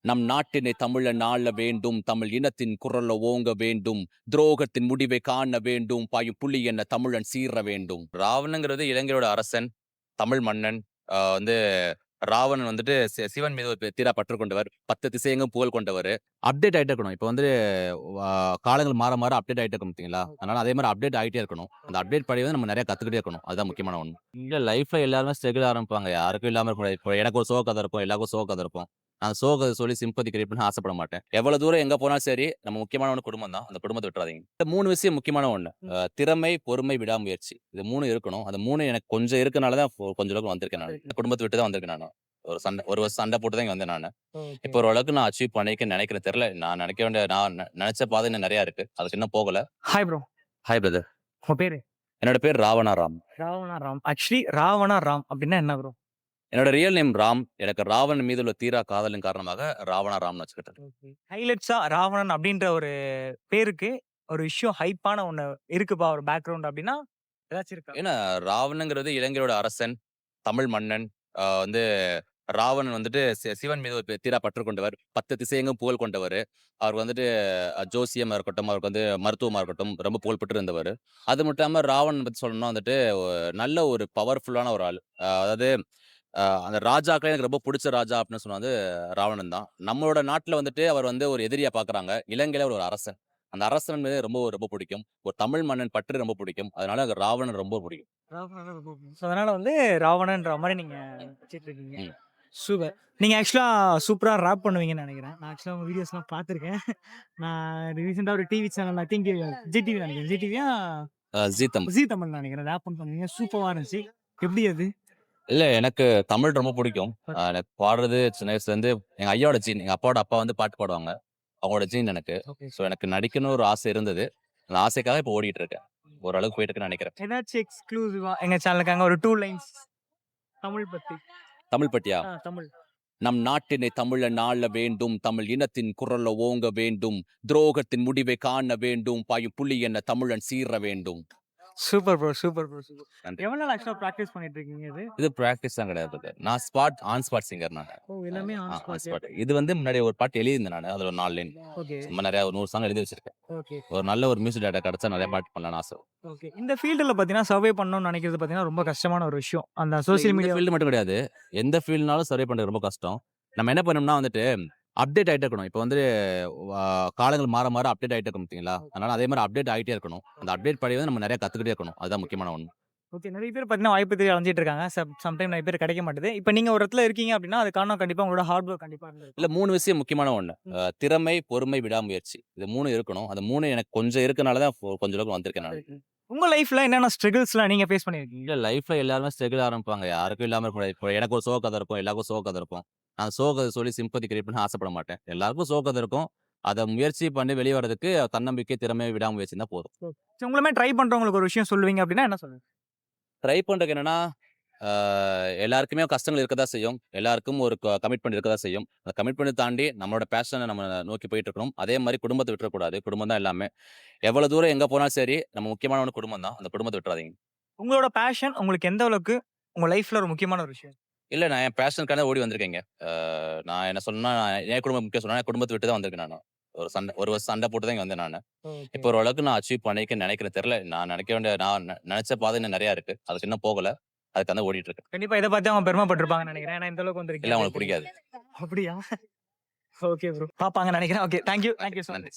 நம் நாட்டினை தமிழன் ஆள வேண்டும் தமிழ் இனத்தின் குரல ஓங்க வேண்டும் துரோகத்தின் முடிவை காண வேண்டும் பாயும் புலி என்ன தமிழன் சீர வேண்டும். ராவணங்கிறது இலங்கையோட அரசன் தமிழ் மன்னன் ஆஹ் வந்து ராவணன் வந்துட்டு சி- சிவன் மீது ஒரு தீரா பற்று கொண்டவர் பத்து திசையெங்கும் புகழ் கொண்டவர். அப்டேட் ஆயிட்டே இருக்கணும். இப்போ வந்து ஆஹ் காலங்கள் மாற மாற அப்டேட் ஆயிட்டே இருக்கும் பார்த்தீங்களா அதனால அதே மாதிரி அப்டேட் ஆகிட்டே இருக்கணும். அந்த அப்டேட் படி வந்து நம்ம நிறைய கத்துக்கிட்டே இருக்கணும். அதுதான் முக்கியமான ஒன்று இல்ல லைஃப்ல எல்லாருமே ஸ்ட்ரகிள் ஆரம்பிப்பாங்க. யாருக்கும் இல்லாம இருக்க முடியாது. இப்போ எனக்கு ஒரு சோக கதை இருக்கும் எல்லாருக்கும் சோக கதை இருக்கும். நான் சோக கதை சொல்லி சிம்பத்தி கிரியேட் பண்ண ஆசைப்பட மாட்டேன். எவ்வளவு தூரம் எங்க போனாலும் சரி நம்ம முக்கியமான ஒன்று குடும்பம் தான். அந்த குடும்பத்தை விட்டுறாதீங்க. இந்த மூணு விஷயம் முக்கியமான ஒண்ணு. திறமை பொறுமை விடாமுயற்சி. இது மூணு இருக்கணும். அந்த மூணு எனக்கு கொஞ்சம் இருக்கனால தான் இப்போ கொஞ்சம் அளவுக்கு வந்திருக்கேன் நான். இந்த குடும்பத்தை விட்டு தான் வந்திருக்கேன் நான். ஒரு சண்டை ஒரு வருஷம் சண்டை போட்டு தான் இங்க வந்தேன் நான். இப்போ ஓரளவுக்கு நான் அச்சீவ் பண்ணிக்க நினைக்கிறேன். தெரியல. நான் நினைக்க வேண்டிய நான் நினைச்ச பாதை இன்னும் நிறைய இருக்கு. அது இன்னும் போகல. ஹாய் ப்ரோ ஹாய் பிரதர் உங்க பேரு? என்னோட பேர் ராவணா ராம். ராவணா ராம். ஆக்சுவலி ராவணா ராம் அப்படின்னா என்ன ப்ரோ என்னோட ரியல் நேம் ராம். எனக்கு ராவணன் மீது உள்ள தீரா காதலின் காரணமாக ராவணா ராம்னு வச்சுக்கிட்டேன். ஹைலைட்ஸா ராவணன் அப்படின்ற ஒரு பேருக்கு ஒரு விஷயம் ஹைப்பான ஒண்ணு இருக்குப்பா ஒரு பேக்ரவுண்ட் அப்படின்னா ஏதாச்சும் இருக்கா? ஏன்னா ராவணங்கிறது இலங்கையோட அரசன் தமிழ் மன்னன் ஆஹ் வந்து ராவணன் வந்துட்டு சி- சிவன் மீது ஒரு தீரா பற்று கொண்டவர் பத்து திசையெங்கும் புகழ் கொண்டவர். அவர் வந்துட்டு அஹ், ஜோசியமா இருக்கட்டும் அவருக்கு வந்து மருத்துவமா இருக்கட்டும் ரொம்ப புகழ் பெற்று இருந்தவர் அது மட்டும் இல்லாம ராவணன் பத்தி சொல்லணும்னா வந்துட்டு ஒ- நல்ல ஒரு பவர்ஃபுல்லான ஒரு ஆள். ஆஹ் அதாவது அந்த ராஜாக்களே எனக்கு ரொம்ப பிடிச்ச ராஜா அப்படின்னு சொன்னா வந்து ராவணன் தான். நம்மளோட நாட்டுல வந்துட்டு அவர் வந்து ஒரு எதிரியா பாக்குறாங்க. இலங்கையில ஒரு அரசன். அந்த அரசன் மீது ரொம்ப ரொம்ப பிடிக்கும். ஒரு தமிழ் மன்னன் பற்று ரொம்ப பிடிக்கும். அதனால எனக்கு ராவணன் ரொம்ப பிடிக்கும். So, அதனால வந்து ராவணன்ற மாதிரி நீங்க வச்சிட்டு இருக்கீங்க ம். சூப்பர். நீங்க ஆக்சுவலா சூப்பரா ரேப் பண்ணுவீங்கன்னு நினைக்கிறேன். நான் ஆக்சுவலா உங்க வீடியோஸ்லாம் பார்த்துருக்கேன் நான் ரீசெண்டா ஒரு TV channel I think Zee TV நினைக்கிறேன். ஜிடிவியா ah Zee Tamil Zee Tamil நினைக்கிறேன். ரேப் பண்ணுவீங்க சூப்பரா இருந்துச்சு. எப்படி அது? இல்ல எனக்கு தமிழ் ரொம்ப பிடிக்கும். எனக்கு பாடுறது சின்ன வயசுல இருந்து எங்க ஐயாவோட ஜீன் எங்க அப்பாவோட அப்பா வந்து பாட்டு பாடுவாங்க. அவங்களோட ஜீன் எனக்கு. ஓகே ஸோ எனக்கு நடிக்கணும்னு ஒரு ஆசை இருந்தது. அந்த ஆசைக்காக இப்போ ஓடிட்டு இருக்கேன் ஓரளவுக்கு போயிட்டு இருக்குன்னு நினைக்கிறேன். ஏதாச்சும் எக்ஸ்க்ளூசிவா? எங்க சேனலுக்காக ஒரு டூ லைன்ஸ். தமிழ் பத்தி. தமிழ் பட்டியா ஆ, தமிழ். நம் நாட்டினை தமிழன் ஆள வேண்டும். தமிழ் இனத்தின் குரல ஓங்க வேண்டும். துரோகத்தின் முடிவை காண வேண்டும். பாயும் புலி என்ன தமிழன் சீர வேண்டும். Super bro super bro super. நன்றி. எவ்வளவு நாள் ஆக்சுவலா ப்ராக்டிஸ் பண்ணிட்டு இருக்கீங்க இது? இது ப்ராக்டிஸ் தான் கிடையாது brother. நான் ஸ்பாட் ஆன் ஸ்பாட் சிங்கர் நான். ஓ எல்லாமே ஆன் ஸ்பாட். இது வந்து முன்னாடி ஒரு பாட்டு எழுதியிருந்தேன் நான். அதுல ஒரு நாலு லைன். ஓகே. ரொம்ப நிறைய ஒரு நூறு சாங் எழுதி வச்சிருக்கேன். ஓகே. ஒரு நல்ல ஒரு மியூசிக் டேட்டா கிடைச்சா நிறைய பாட்டு பண்ணலாம்னு ஆசை. ஓகே. இந்த ஃபீல்டில் பார்த்தீங்கன்னா சர்வே பண்ணணும்னு நினைக்கிறது பார்த்தீங்கன்னா ரொம்ப கஷ்டமான ஒரு விஷயம். அந்த சோஷியல் மீடியா ஃபீல்டு மட்டும் கிடையாது. எந்த ஃபீல்ட்னாலும் சர்வே பண்றது ரொம்ப கஷ்டம். நம்ம என்ன பண்ணோம்னா வந்துட்டு அப்டேட் ஆயிட்டே இருக்கணும். இப்போ வந்து காலங்கள் மாற மாற அப்டேட் ஆயிட்டே இருக்கும் பார்த்தீங்களா அதனால அதே மாதிரி அப்டேட் ஆகிட்டே இருக்கணும். அந்த அப்டேட் படி வந்து நம்ம நிறைய கத்துக்கிட்டே இருக்கணும். அதுதான் முக்கியமான ஒன்று ஓகே. நிறைய பேர் பார்த்தீங்கன்னா வாய்ப்பு தேடி அலைஞ்சிட்டு இருக்காங்க. சம்டைம் நிறைய பேர் கிடைக்க மாட்டேது. இப்போ நீங்கள் ஒரு இடத்துல இருக்கீங்க அப்படின்னா அது காரணம் கண்டிப்பாக உங்களோட ஹார்ட் ஒர்க் கண்டிப்பாக இல்ல மூணு விஷயம் முக்கியமான ம். அஹ், திறமை பொறுமை விடாமுயற்சி. இது மூணு இருக்கணும். அந்த மூணு எனக்கு கொஞ்சம் இருக்கனால தான் இப்போ கொஞ்சம் அளவுக்கு வந்திருக்கேன் நான். உங்கள் லைஃப்பில் என்னென்ன ஸ்ட்ரகிள்ஸ்லாம் நீங்கள் ஃபேஸ் பண்ணியிருக்கீங்க இல்ல லைஃப்ல எல்லாருமே ஸ்ட்ரகிள் ஆரம்பிப்பாங்க. யாருக்கும் இல்லாம இருக்க முடியாது. இப்போ எனக்கு ஒரு சோக கதை இருக்கும். எல்லாருக்கும் சோக கதை இருக்கும். நான் சோக கதை சொல்லி சிம்பத்தி கிரியேட் பண்ண ஆசைப்பட மாட்டேன். எல்லாருக்கும் சோக கதை இருக்கும். அதை முயற்சி பண்ணி வெளியே வரதுக்கு தன்னம்பிக்கை திறமை விடாமுயற்சி தான் போதும். சரி, உங்களை மாதிரி ட்ரை பண்ணுறவங்களுக்கு ஒரு விஷயம் சொல்லுவீங்க அப்படின்னா என்ன சொல்லுங்க ட்ரை பண்றதுக்கு என்னன்னா எல்லாருக்குமே கஷ்டங்கள் இருக்கதா செய்யும். எல்லாருக்கும் ஒரு கமிட்மெண்ட் இருக்கதா செய்யும். அந்த கமிட்மெண்ட் தாண்டி நம்மளோட பேஷனை நம்ம நோக்கி போயிட்டு இருக்கணும் அதே மாதிரி குடும்பத்தை விட்டுறக்கூடாது. குடும்பம் தான் எல்லாமே. எவ்வளவு தூரம் எங்க போனாலும் சரி நம்ம முக்கியமான ஒன்று குடும்பம் தான். அந்த குடும்பத்தை விட்டுறாதீங்க. உங்களோட பேஷன் உங்களுக்கு எந்த அளவுக்கு உங்கள் லைஃப்பில் ஒரு முக்கியமான ஒரு விஷயம்? இல்ல நான் என் பேஷனுக்காக ஓடி வந்திருக்கேங்க. நான் என்ன சொன்னா என் குடும்பம் முக்கியம் சொன்னா என் குடும்பத்தை விட்டு தான் வந்திருக்கேன் நான். ஒரு சண்டை ஒரு வருஷம் சண்டை போட்டு தான் இங்க வந்தேன் நான். இப்போ ஓரளவுக்கு நான் அச்சீவ் பண்ணிக்க நினைக்கிறேன். தெரியல. நான் நினைக்க வேண்டிய நான் நெ- நினைச்ச பாதை இன்னும் நிறைய இருக்கு. அது இன்னும் போகல. அதுக்கு தான் ஓடிட்டு இருக்கேன். கண்டிப்பாக இதை பார்த்து அவங்க பெருமைப்பட்டிருப்பாங்கன்னு நினைக்கிறேன். ஏன்னா இந்த அளவுக்கு வந்திருக்கீங்க. இல்ல அவங்களுக்கு பிடிக்காது. அப்படியா? ஓகே ப்ரோ பார்ப்பாங்கன்னு நினைக்கிறேன். ஓகே. தேங்க்யூ தேங்க்யூ ஸோ நன்றி.